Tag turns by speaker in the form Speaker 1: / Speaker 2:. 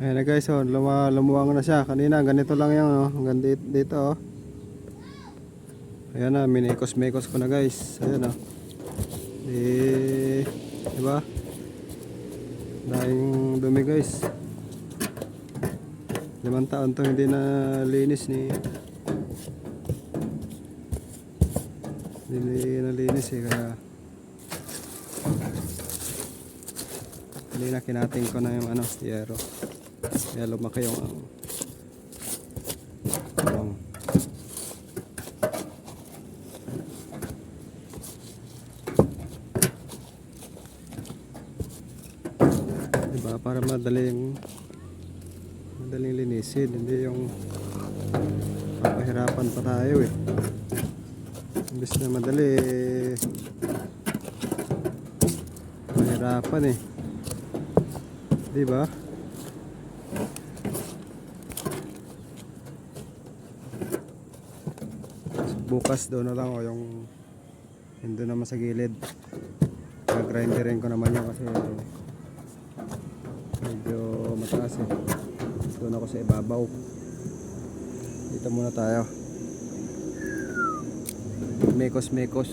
Speaker 1: Ayan na guys, oh, luma, lumuwang na siya. Kanina, ganito lang yan, oh. Hanggang dito, dito oh. Ayan na, minikos-mikos ko na guys. Ayan, oh. Eh, diba? Daing dumi guys. Limang taon to hindi na linis ni hindi na linis eh kaya kanina kinating ko na yung ano yero kaya lumaki yung ang ang diba? Para madaling madaling linisin. Hindi yung papahirapan pa tayo eh. Imbis na madali eh, mahirapan eh. Di ba bukas doon na lang o yung yung doon naman sa gilid. Nag-grinderin ko naman yun kasi medyo mataas eh. Doon ako sa ibabaw. Dito muna tayo. Mekos mekos